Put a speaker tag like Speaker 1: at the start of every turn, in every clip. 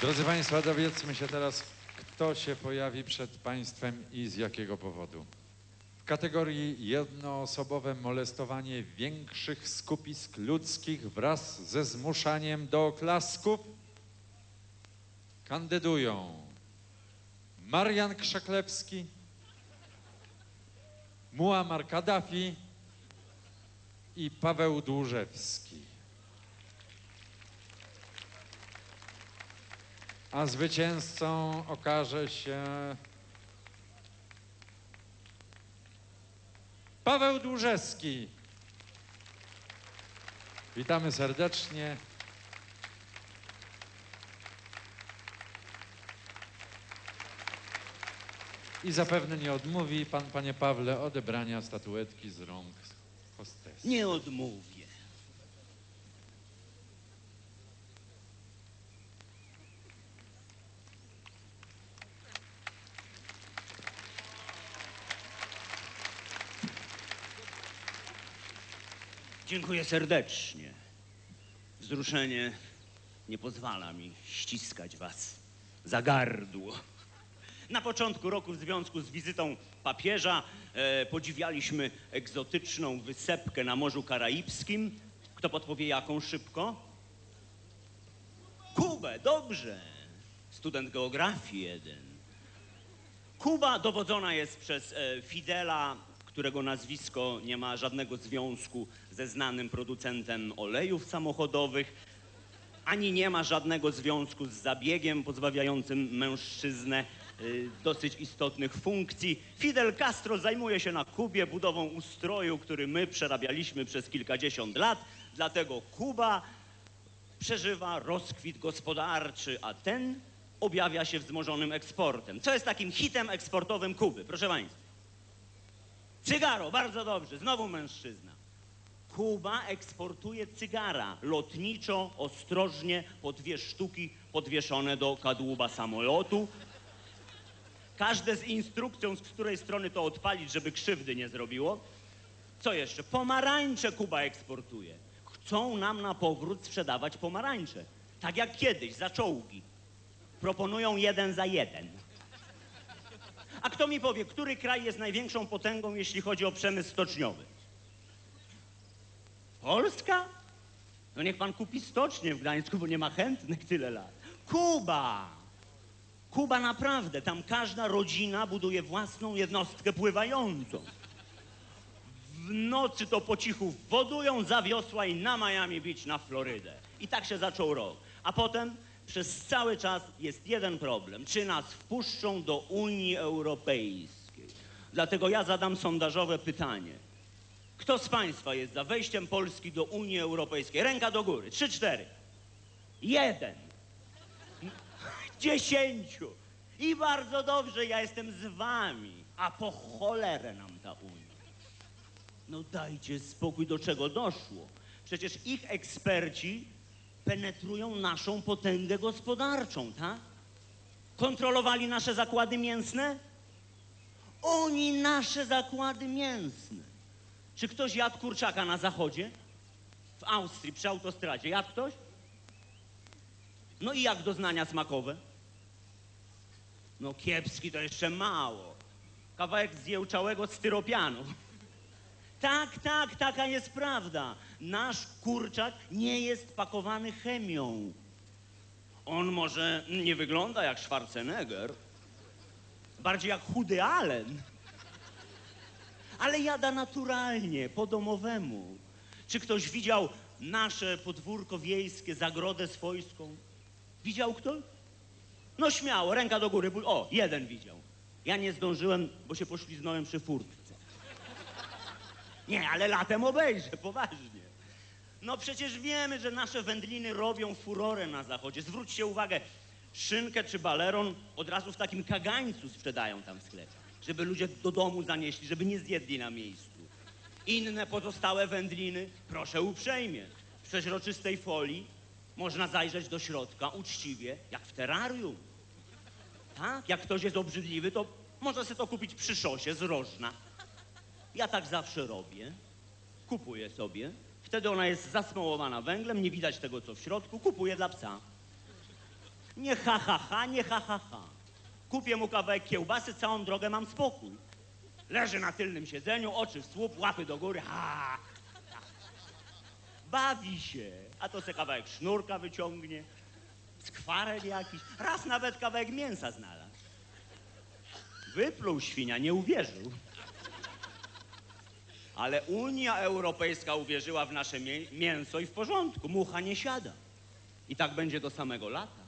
Speaker 1: Drodzy Państwo, dowiedzmy się teraz, kto się pojawi przed Państwem i z jakiego powodu. W kategorii jednoosobowe molestowanie większych skupisk ludzkich wraz ze zmuszaniem do oklasków kandydują Marian Krzaklewski, Muammar Kaddafi i Paweł Dłużewski. A zwycięzcą okaże się Paweł Dłużewski. Witamy serdecznie. I zapewne nie odmówi pan, panie Pawle, odebrania statuetki z rąk hostesy.
Speaker 2: Nie odmówię. Dziękuję serdecznie. Wzruszenie nie pozwala mi ściskać was za gardło. Na początku roku w związku z wizytą papieża e, podziwialiśmy egzotyczną wysepkę na Morzu Karaibskim. Kto podpowie jaką szybko? Kubę, dobrze. Student geografii jeden. Kuba dowodzona jest przez e, Fidela, którego nazwisko nie ma żadnego związku ze znanym producentem olejów samochodowych, ani nie ma żadnego związku z zabiegiem pozbawiającym mężczyznę y, dosyć istotnych funkcji. Fidel Castro zajmuje się na Kubie budową ustroju, który my przerabialiśmy przez kilkadziesiąt lat, dlatego Kuba przeżywa rozkwit gospodarczy, a ten objawia się wzmożonym eksportem. Co jest takim hitem eksportowym Kuby? Proszę Państwa. Cygaro, bardzo dobrze, znowu mężczyzna. Kuba eksportuje cygara lotniczo, ostrożnie, po dwie sztuki podwieszone do kadłuba samolotu. Każde z instrukcją, z której strony to odpalić, żeby krzywdy nie zrobiło. Co jeszcze? Pomarańcze Kuba eksportuje. Chcą nam na powrót sprzedawać pomarańcze. Tak jak kiedyś, za czołgi. Proponują jeden za jeden. A kto mi powie, który kraj jest największą potęgą, jeśli chodzi o przemysł stoczniowy? Polska? No niech pan kupi stocznię w Gdańsku, bo nie ma chętnych tyle lat. Kuba! Kuba naprawdę, tam każda rodzina buduje własną jednostkę pływającą. W nocy to po cichu wodują za wiosła i na Miami Beach, na Florydę. I tak się zaczął rok. A potem przez cały czas jest jeden problem. Czy nas wpuszczą do Unii Europejskiej? Dlatego ja zadam sondażowe pytanie. Kto z Państwa jest za wejściem Polski do Unii Europejskiej? Ręka do góry. Trzy, cztery. Jeden. Dziesięciu. I bardzo dobrze, ja jestem z Wami. A po cholerę nam ta Unia. No dajcie spokój, do czego doszło. Przecież ich eksperci penetrują naszą potęgę gospodarczą, tak? Kontrolowali nasze zakłady mięsne? Oni nasze zakłady mięsne. Czy ktoś jadł kurczaka na zachodzie? W Austrii, przy autostradzie. Jadł ktoś? No i jak doznania smakowe? No kiepski to jeszcze mało. Kawałek zjełczałego styropianu. Tak, tak, taka jest prawda. Nasz kurczak nie jest pakowany chemią. On może nie wygląda jak Schwarzenegger, bardziej jak chudy Allen, ale jada naturalnie, po domowemu. Czy ktoś widział nasze podwórko wiejskie, zagrodę swojską? Widział ktoś? No śmiało, ręka do góry. O, jeden widział. Ja nie zdążyłem, bo się pośliznąłem przy furtce. Nie, ale latem obejrzę, poważnie. No przecież wiemy, że nasze wędliny robią furorę na zachodzie. Zwróćcie uwagę, szynkę czy baleron od razu w takim kagańcu sprzedają tam w żeby ludzie do domu zanieśli, żeby nie zjedli na miejscu. Inne pozostałe wędliny, proszę uprzejmie, w przeźroczystej folii można zajrzeć do środka uczciwie, jak w terrarium. Tak? Jak ktoś jest obrzydliwy, to może sobie to kupić przy szosie z rożna. Ja tak zawsze robię. Kupuję sobie. Wtedy ona jest zasmołowana węglem, nie widać tego, co w środku. Kupuję dla psa. Nie ha, ha, ha, nie ha, ha, ha. Kupię mu kawałek kiełbasy, całą drogę mam spokój. Leży na tylnym siedzeniu, oczy w słup, łapy do góry, ha. Bawi się, a to se kawałek sznurka wyciągnie, skwarek jakiś, raz nawet kawałek mięsa znalazł. Wypluł świnia, nie uwierzył. Ale Unia Europejska uwierzyła w nasze mię- mięso i w porządku, mucha nie siada. I tak będzie do samego lata.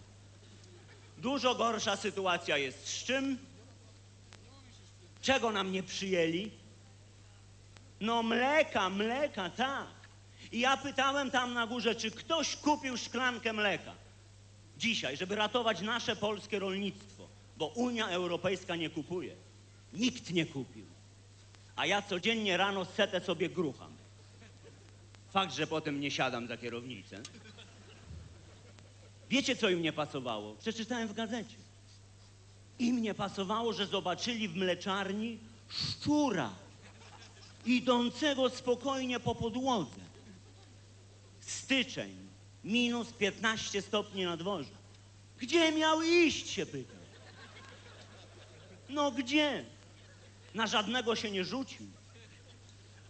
Speaker 2: Dużo gorsza sytuacja jest z czym? Czego nam nie przyjęli? No mleka, mleka, tak. I ja pytałem tam na górze, czy ktoś kupił szklankę mleka dzisiaj, żeby ratować nasze polskie rolnictwo, bo Unia Europejska nie kupuje. Nikt nie kupił. A ja codziennie rano setę sobie grucham. Fakt, że potem nie siadam za kierownicę. Wiecie, co im nie pasowało? Przeczytałem w gazecie. Im nie pasowało, że zobaczyli w mleczarni szczura idącego spokojnie po podłodze. Styczeń, minus 15 stopni na dworze. Gdzie miał iść, się pytam. No gdzie? Na żadnego się nie rzucił.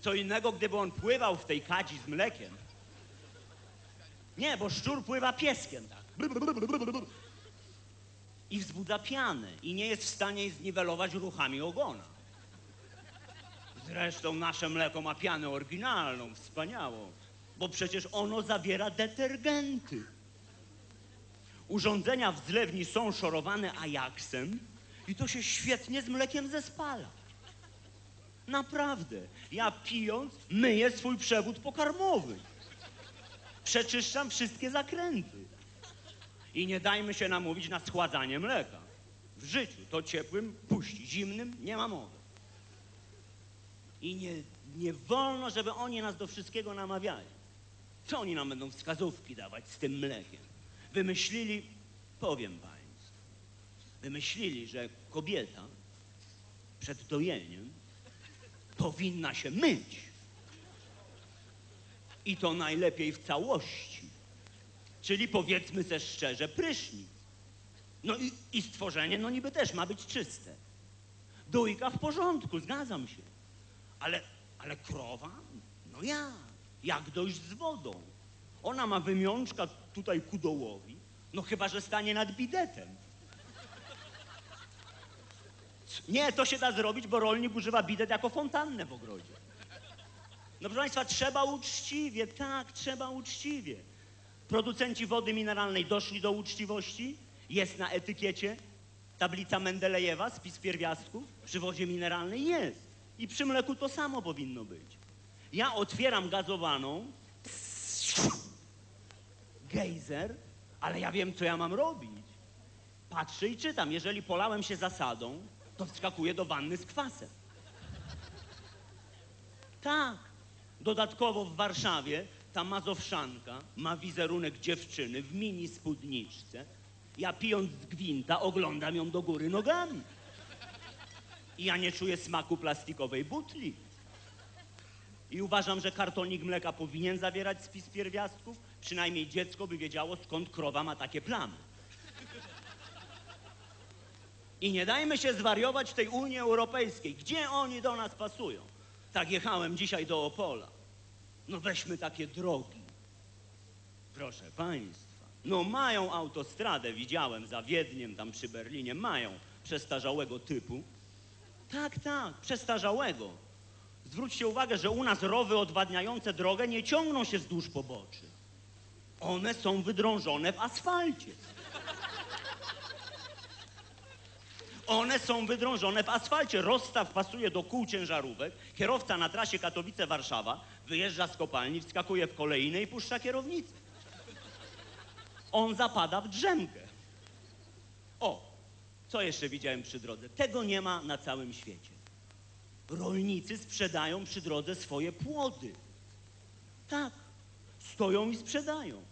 Speaker 2: Co innego, gdyby on pływał w tej kadzi z mlekiem. Nie, bo szczur pływa pieskiem, tak. I wzbudza pianę i nie jest w stanie jej zniwelować ruchami ogona. Zresztą nasze mleko ma pianę oryginalną, wspaniałą, bo przecież ono zawiera detergenty. Urządzenia w zlewni są szorowane ajaksem i to się świetnie z mlekiem zespala. Naprawdę. Ja pijąc myję swój przewód pokarmowy. Przeczyszczam wszystkie zakręty. I nie dajmy się namówić na schładzanie mleka. W życiu to ciepłym puści, zimnym nie ma mowy. I nie, nie wolno, żeby oni nas do wszystkiego namawiali. Co oni nam będą wskazówki dawać z tym mlekiem? Wymyślili, powiem Państwu, wymyślili, że kobieta przed dojeniem powinna się myć. I to najlepiej w całości. Czyli powiedzmy ze szczerze, prysznic. No i, i stworzenie, no niby też ma być czyste. Dojka w porządku, zgadzam się. Ale, ale krowa? No ja. Jak dojść z wodą? Ona ma wymiączka tutaj ku dołowi. No chyba, że stanie nad bidetem. Nie, to się da zrobić, bo rolnik używa bidet jako fontannę w ogrodzie. No proszę Państwa, trzeba uczciwie, tak, trzeba uczciwie. Producenci wody mineralnej doszli do uczciwości. Jest na etykiecie tablica Mendelejewa, spis pierwiastków. Przy wodzie mineralnej jest. I przy mleku to samo powinno być. Ja otwieram gazowaną, gejzer, ale ja wiem, co ja mam robić. Patrzę i czytam. Jeżeli polałem się zasadą, to wskakuję do wanny z kwasem. Tak. Dodatkowo w Warszawie ta mazowszanka ma wizerunek dziewczyny w mini spódniczce. Ja pijąc z gwinta oglądam ją do góry nogami. I ja nie czuję smaku plastikowej butli. I uważam, że kartonik mleka powinien zawierać spis pierwiastków. Przynajmniej dziecko by wiedziało, skąd krowa ma takie plamy. I nie dajmy się zwariować w tej Unii Europejskiej. Gdzie oni do nas pasują? Tak jechałem dzisiaj do Opola. No weźmy takie drogi. Proszę państwa. No mają autostradę, widziałem za Wiedniem, tam przy Berlinie, mają przestarzałego typu. Tak, tak, przestarzałego. Zwróćcie uwagę, że u nas rowy odwadniające drogę nie ciągną się wzdłuż poboczy. One są wydrążone w asfalcie. One są wydrążone w asfalcie. Rozstaw pasuje do kół ciężarówek. Kierowca na trasie Katowice-Warszawa wyjeżdża z kopalni, wskakuje w kolejne i puszcza kierownicę. On zapada w drzemkę. O, co jeszcze widziałem przy drodze? Tego nie ma na całym świecie. Rolnicy sprzedają przy drodze swoje płody. Tak, stoją i sprzedają.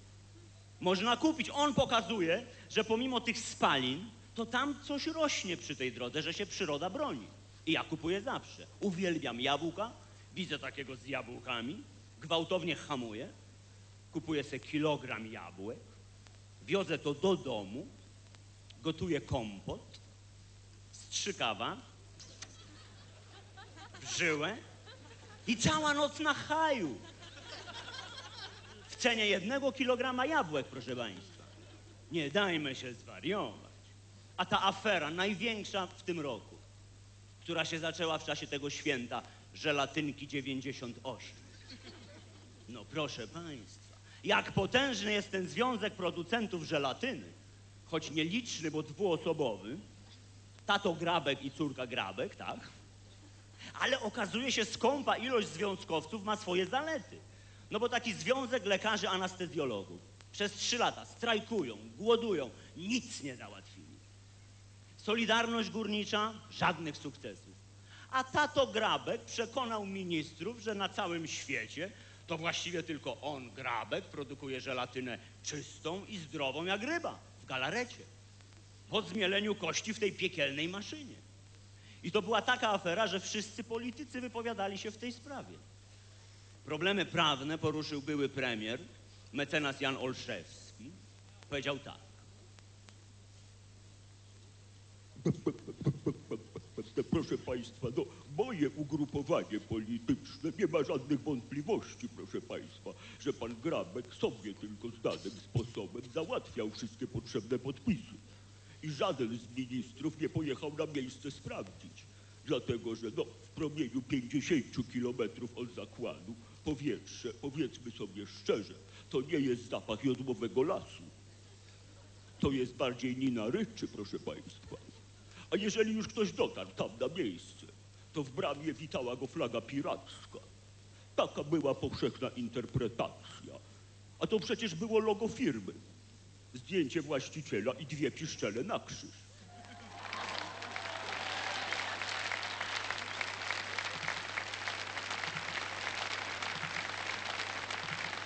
Speaker 2: Można kupić. On pokazuje, że pomimo tych spalin, to tam coś rośnie przy tej drodze, że się przyroda broni. I ja kupuję zawsze. Uwielbiam jabłka, widzę takiego z jabłkami, gwałtownie hamuję, kupuję sobie kilogram jabłek, wiozę to do domu gotuje kompot, strzykawa, żyłę i cała noc na haju. W cenie jednego kilograma jabłek, proszę Państwa. Nie dajmy się zwariować. A ta afera, największa w tym roku, która się zaczęła w czasie tego święta, żelatynki 98. No proszę Państwa, jak potężny jest ten związek producentów żelatyny, choć nieliczny, bo dwuosobowy, tato Grabek i córka Grabek, tak? Ale okazuje się, skąpa ilość związkowców ma swoje zalety. No bo taki związek lekarzy anestezjologów przez trzy lata strajkują, głodują, nic nie załatwili. Solidarność górnicza żadnych sukcesów. A tato Grabek przekonał ministrów, że na całym świecie to właściwie tylko on, Grabek, produkuje żelatynę czystą i zdrową jak ryba w galarecie. Po zmieleniu kości w tej piekielnej maszynie. I to była taka afera, że wszyscy politycy wypowiadali się w tej sprawie. Problemy prawne poruszył były premier, mecenas Jan Olszewski. Powiedział tak.
Speaker 3: Proszę Państwa, no, moje ugrupowanie polityczne nie ma żadnych wątpliwości, proszę Państwa, że pan Grabek sobie tylko znanym sposobem załatwiał wszystkie potrzebne podpisy. I żaden z ministrów nie pojechał na miejsce sprawdzić, dlatego że no, w promieniu 50 kilometrów od zakładu powietrze, powiedzmy sobie szczerze, to nie jest zapach jodłowego lasu. To jest bardziej nina ryczy, proszę Państwa. A jeżeli już ktoś dotarł tam na miejsce, to w bramie witała go flaga piracka. Taka była powszechna interpretacja. A to przecież było logo firmy. Zdjęcie właściciela i dwie piszczele na krzyż.